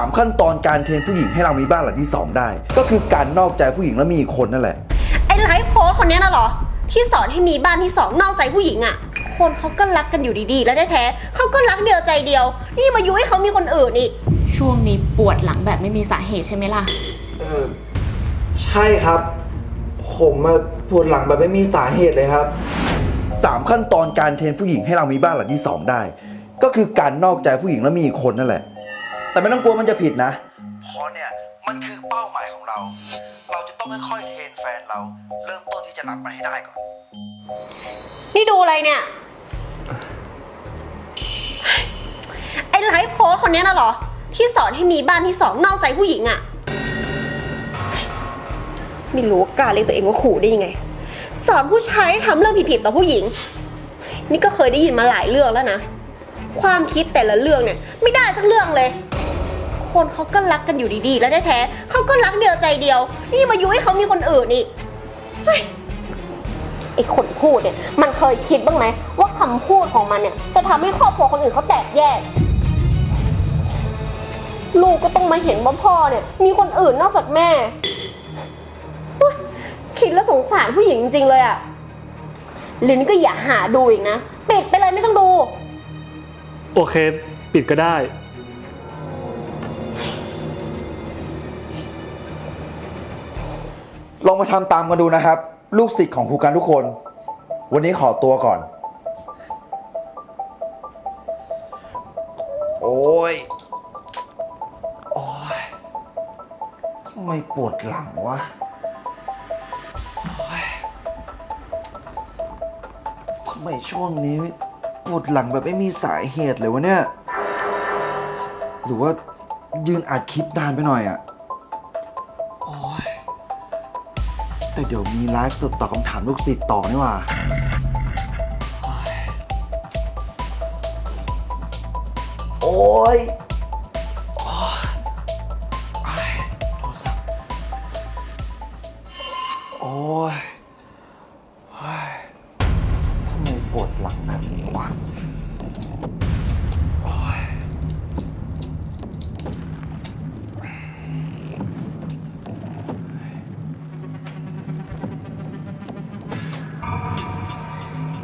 ามขั้นตอนการเทรนผู้หญิงให้เรามีบ้านหลังที่สองได้ ก็คือการนอกใจผู้หญิงแล้วมีอีกคนนั่นแหละ ไอ้ไลฟ์โค้ชคนเนี้ยน่ะเหรอ ที่สอนให้มีบ้านที่สองนอกใจผู้หญิงอะ่ะ คนเขาก็รักกันอยู่ดีๆ แล้วแท้ๆเขาก็รักเดียวใจเดียว นี่มายุให้เขามีคนอื่นอีก ช่วงนี้ปวดหลังแบบไม่มีสาเหตุใช่ไหมล่ะ เออใช่ครับ ผมมาปวดหลังแบบไม่มีสาเหตุเลยครับสามขั้นตอนการเทรนผู้หญิงให้เรามีบ้านหลังที่สองได้ ก็คือการนอกใจผู้หญิงแล้วมีอีกคนนั่นแหละ แต่ไม่ต้องกลัวมันจะผิดนะ เพราะเนี่ยมันคือเป้าหมายของเรา เราจะต้องค่อยๆเทรนแฟนเรา เริ่มต้นที่จะรักมันให้ได้ก่อน นี่ดูอะไรเนี่ย ไอ้ไลฟ์โค้ชคนเนี้ยน่ะเหรอ ที่สอนให้มีบ้านที่สองนอกใจผู้หญิงอะ่ะไม่รู้ว่ากล้าเรียกตัวเองว่าขู่ได้ยังไง สอนผู้ชายให้ทำเรื่องผิดๆต่อผู้หญิง นี่ก็เคยได้ยินมาหลายเรื่องแล้วนะ ความคิดแต่ละเรื่องเนี่ย ไม่ได้สักเรื่องเลย คนเขาก็รักกันอยู่ดีๆ แล้วแท้ๆเขาก็รักเดียวใจเดียว นี่มายุให้เขามีคนอื่นอีกไอ้คนพูดเนี่ย มันเคยคิดบ้างไหมว่าคำพูดของมันเนี่ย จะทำให้ครอบครัวคนอื่นเขาแตกแยก ลูกก็ต้องมาเห็นว่าพ่อเนี่ย มีคนอื่นนอกจากแม่เฮ้ยคิดแล้วสงสารผู้หญิงจริงๆเลยอะลินก็อย่าหาดูอีกนะ ปิดไปเลยไม่ต้องดู โอเค ปิดก็ได้ ลองมาทำตามกันดูนะครับ ลูกศิษย์ของครูการทุกคน วันนี้ขอตัวก่อน โอ้ย โอ้ยทำไมปวดหลังวะโอ้ยทำไมช่วงนี้ปวดหลังแบบไม่มีสาเหตุเลยวะเนี่ย หรือว่ายืนอัดคลิปนานไปหน่อยอะโอ้ย แต่เดี๋ยวมีไลฟ์สดตอบคำถามลูกศิษย์ต่อนี่หว่า โอ้ย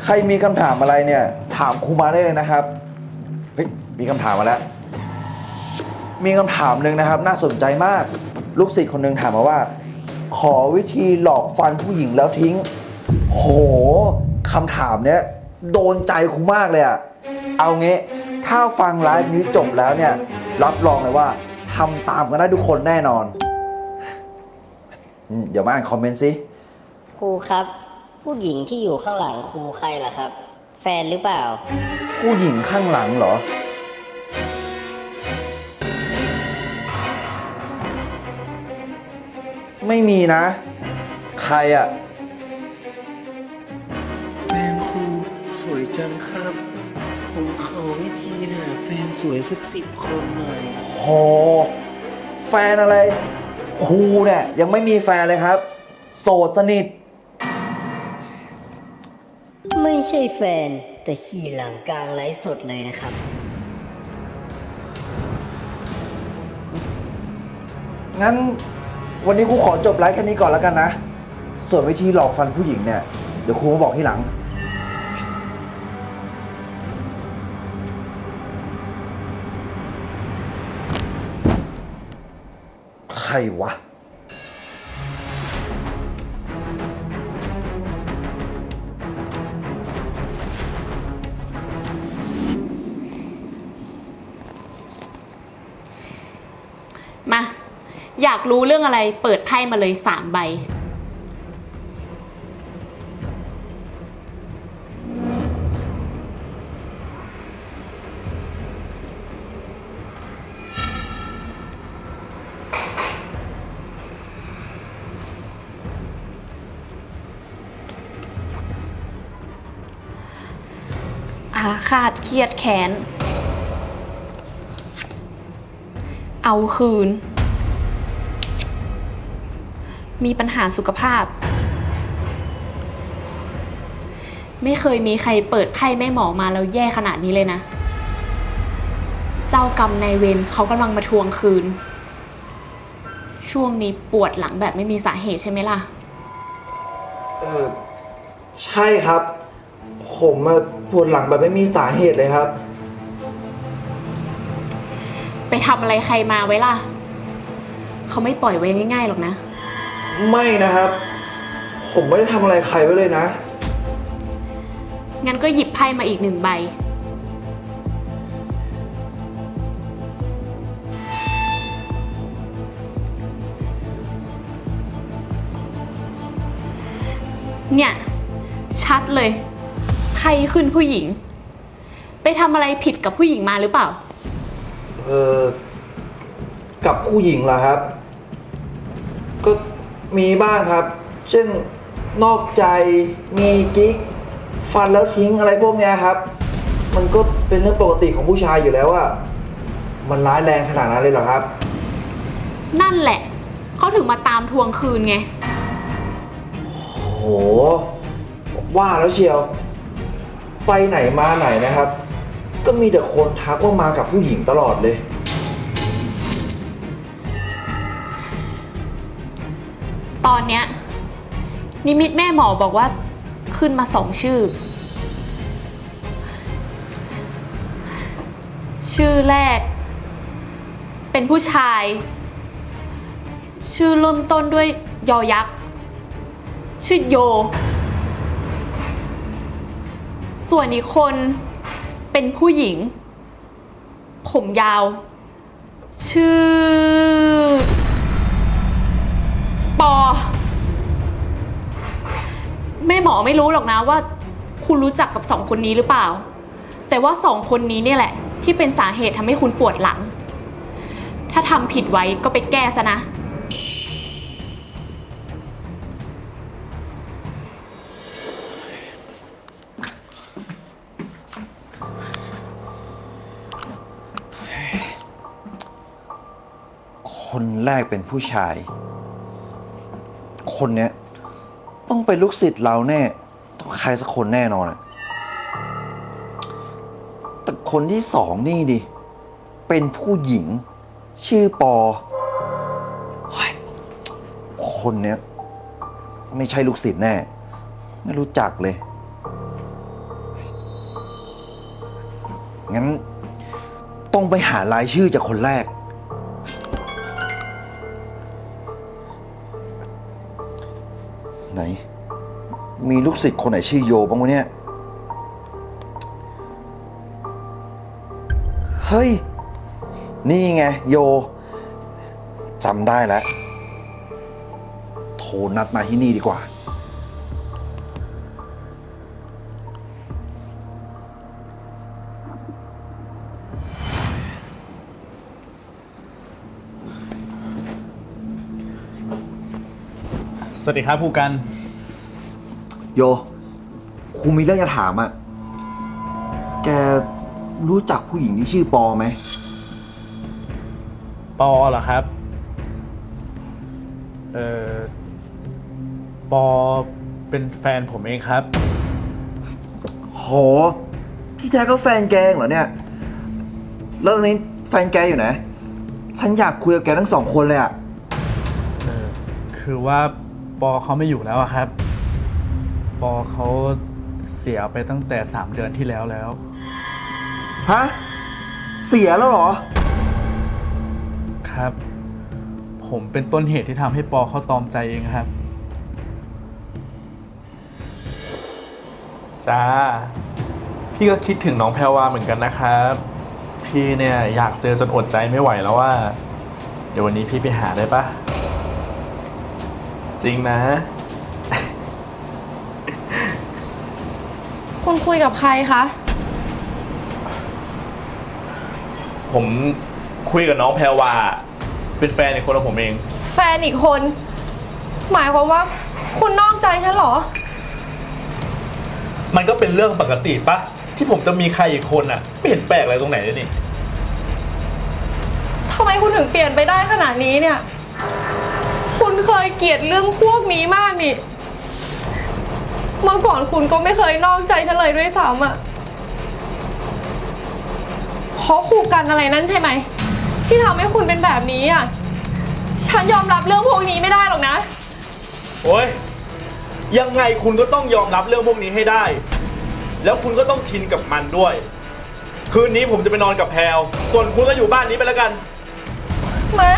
ใครมีคำถามอะไรเนี่ย ถามครูมาได้เลยนะครับเฮ้ยมีคำถามมาแล้ว มีคำถามหนึ่งนะครับ น่าสนใจมาก ลูกศิษย์คนหนึ่งถามมาว่า ขอวิธีหลอกฟันผู้หญิงแล้วทิ้ง โหคำถามเนี้ยโดนใจครูมากเลยอะเอางี้ถ้าฟังไลฟ์นี้จบแล้วเนี่ย รับรองเลยว่าทำตามกันได้ทุกคนแน่นอนอืมเดี๋ยวมาอ่านคอมเมนต์สิ ครูครับ ผู้หญิงที่อยู่ข้างหลังครูใครล่ะครับ แฟนหรือเปล่า ผู้หญิงข้างหลังเหรอ ไม่มีนะ ใครอะแฟนครูสวยจังครับ ผมขอวิธีหาแฟนสวยสักสิบคนหน่อย โห แฟนอะไรครูเนี่ยยังไม่มีแฟนเลยครับ โสดสนิท ใช่แฟน แต่ขี่หลังกลางไลฟ์สดเลยนะครับ งั้นวันนี้ครูขอจบไลฟ์แค่นี้ก่อนแล้วกันนะ ส่วนวิธีหลอกฟันผู้หญิงเนี่ย เดี๋ยวครูมาบอกที่หลัง ใครวะ รู้เรื่องอะไรเปิดไพ่มาเลยสามใบ อาฆาตเครียดแค้น เอาคืน มีปัญหาสุขภาพ ไม่เคยมีใครเปิดไพ่แม่หมอมาแล้วแย่ขนาดนี้เลยนะใจเจ้ากรรมนายเวรเขากำลังมาทวงคืน ช่วงนี้ปวดหลังแบบไม่มีสาเหตุใช่ไหมล่ะ เออใช่ครับ ผมมาปวดหลังแบบไม่มีสาเหตุเลยครับ ไปทำอะไรใครมาไว้ล่ะ เขาไม่ปล่อยไว้ง่ายๆหรอกนะ ไม่นะครับ ผมไม่ได้ทำอะไรใครไว้เลยนะ งั้นก็หยิบไพ่มาอีกหนึ่งใบ เนี่ย ชัดเลยไพ่ขึ้นผู้หญิง ไปทำอะไรผิดกับผู้หญิงมาหรือเปล่า เออกับผู้หญิงเหรอครับ ก็ มีบ้างครับ เช่นนอกใจมีกิ๊กฟันแล้วทิ้งอะไรพวกเนี้ยครับ มันก็เป็นเรื่องปกติของผู้ชายอยู่แล้วอะมันร้ายแรงขนาดนั้นเลยเหรอครับ นั่นแหละ เขาถึงมาตามทวงคืนไงโอ้โหว่าแล้วเชียว ไปไหนมาไหนนะครับ ก็มีแต่คนทักว่ามากับผู้หญิงตลอดเลย ตอนเนี้ยนิมิตแม่หมอบอกว่าขึ้นมาสองชื่อ ชื่อแรก เป็นผู้ชาย ชื่อเริ่มต้นด้วยยอยักษ์ ชื่อโย ส่วนอีกคนเป็นผู้หญิง ผมยาว ชื่อ ปอ แม่หมอไม่รู้หรอกนะว่า คุณรู้จักกับสองคนนี้หรือเปล่า แต่ว่าสองคนนี้เนี่ยแหละ ที่เป็นสาเหตุทำให้คุณปวดหลัง ถ้าทำผิดไว้ก็ไปแก้ซะนะ คนแรกเป็นผู้ชาย คนเนี้ยต้องเป็นลูกศิษย์เราแน่ ต้องใครสักคนแน่นอนอะแต่คนที่สองนี่ดิ เป็นผู้หญิง ชื่อปอ คนเนี้ย ไม่ใช่ลูกศิษย์แน่ ไม่รู้จักเลย งั้น ต้องไปหารายชื่อจากคนแรก ไหน มีลูกศิษย์คนไหนชื่อโยบ้างวะเนี่ย เฮ้ย นี่ไงโยจำได้แล้ว โทรนัดมาที่นี่ดีกว่า สวัสดีครับผู้กัน โยครูมีเรื่องจะถามอะแกรู้จักผู้หญิงที่ชื่อปอไหม ปอเหรอครับ เอ่อ ปอเป็นแฟนผมเองครับ โห ที่แท้ก็แฟนแกเองเหรอเนี่ย แล้วตอนนี้แฟนแกอยู่ไหน ฉันอยากคุยกับแกทั้งสองคนเลยอะ เออคือว่าป อเขาไม่อยู่แล้วอะครับ ปอเขาเสียไปตั้งแต่สามเดือนที่แล้วแล้ว ฮะ เสียแล้วเหรอ ครับ ผมเป็นต้นเหตุที่ทำให้ปอเขาตอมใจเองครับ จ้า พี่ก็คิดถึงน้องแพรวาเหมือนกันนะครับ พี่เนี่ยอยากเจอจนอดใจไม่ไหวแล้วว่า เดี๋ยววันนี้พี่ไปหาได้ปะ จริงนะ คุณคุยกับใครคะ ผมคุยกับน้องแพรวา เป็นแฟนในคนของผมเอง แฟนอีกคน หมายความว่าคุณนอกใจฉันเหรอ มันก็เป็นเรื่องปกติปะที่ผมจะมีใครอีกคนอะ ไม่เห็นแปลกอะไรตรงไหนเลยนี่ ทำไมคุณถึงเปลี่ยนไปได้ขนาดนี้เนี่ยคุณ เคยเกลียดเรื่องพวกนี้มากนี่ เมื่อก่อนคุณก็ไม่เคยนอกใจฉันเลยด้วยซ้ำอะพเพราะครูกันอะไรนั่นใช่ไหม ที่ทำให้คุณเป็นแบบนี้อะฉันยอมรับเรื่องพวกนี้ไม่ได้หรอกนะ โอ้ยยังไงคุณก็ต้องยอมรับเรื่องพวกนี้ให้ได้ แล้วคุณก็ต้องชินกับมันด้วย คืนนี้ผมจะไปนอนกับแพลวส่วนคุณก็อยู่บ้านนี้ไปแล้วกัน ไม่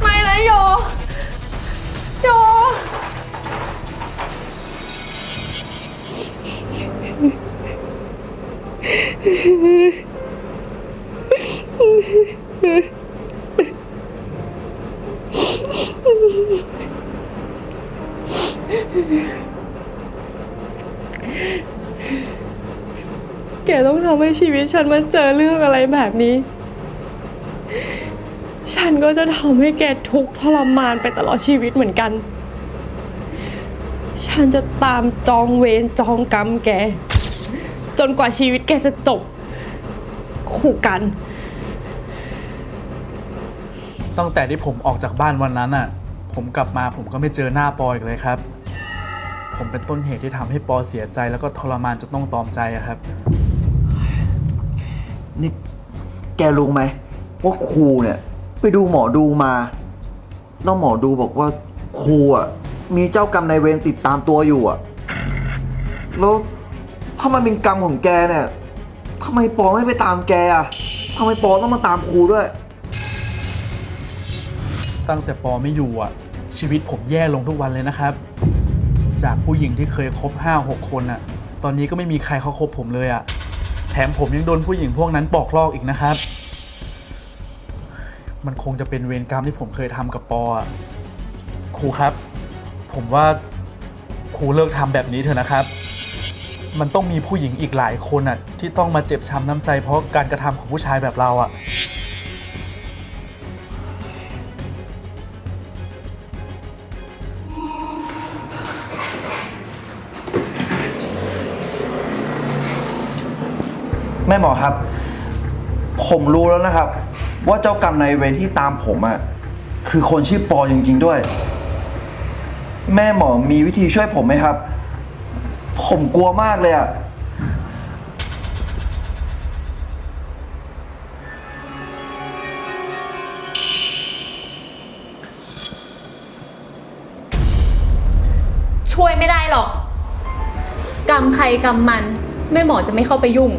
ไม่นะโย โยแกต้องทำให้ชีวิตฉันมันเจอเรื่องอะไรแบบนี้ ฉันก็จะทำให้แกทุกข์ทรมานไปตลอดชีวิตเหมือนกัน ฉันจะตามจองเวรจองกรรมแก จนกว่าชีวิตแกจะจบคู่กัน ตั้งแต่ที่ผมออกจากบ้านวันนั้นอะ ผมกลับมาผมก็ไม่เจอหน้าปออีกเลยครับ ผมเป็นต้นเหตุที่ทำให้ปอเสียใจแล้วก็ทรมานจนต้องตอมใจอะครับ นี่แกรู้ไหมว่าครูเนี่ย ไปดูหมอดูมาแล้วหมอดูบอกว่าครูอะมีเจ้ากรรมนายเวรติดตามตัวอยู่อะ แล้วถ้ามันเป็นกรรมของแกเนี่ยทำไมปอไม่ไปตามแกอะทำไมปอต้องมาตามครูด้วย ตั้งแต่ปอไม่อยู่อะ ชีวิตผมแย่ลงทุกวันเลยนะครับ จากผู้หญิงที่เคยคบห้าหกคนอะ ตอนนี้ก็ไม่มีใครเขาคบผมเลยอะ แถมผมยังโดนผู้หญิงพวกนั้นปอกลอกอีกนะครับ มันคงจะเป็นเวรกรรมที่ผมเคยทำกับปออะครูครับ ผมว่าครูเลิกทำแบบนี้เถอะนะครับ มันต้องมีผู้หญิงอีกหลายคนอะที่ต้องมาเจ็บช้ำน้ำใจ เพราะการกระทำของผู้ชายแบบเราอะ แม่หมอครับ ผมรู้แล้วนะครับ ว่าเจ้ากรรมนายเวรที่ตามผมอะ่ะคือคนชื่อปอจริง ๆด้วย แม่หมอมีวิธีช่วยผมไหมครับ ผมกลัวมากเลยอะ่ะช่วยไม่ได้หรอก กรรมใครกรรมมัน แม่หมอจะไม่เข้าไปยุ่ง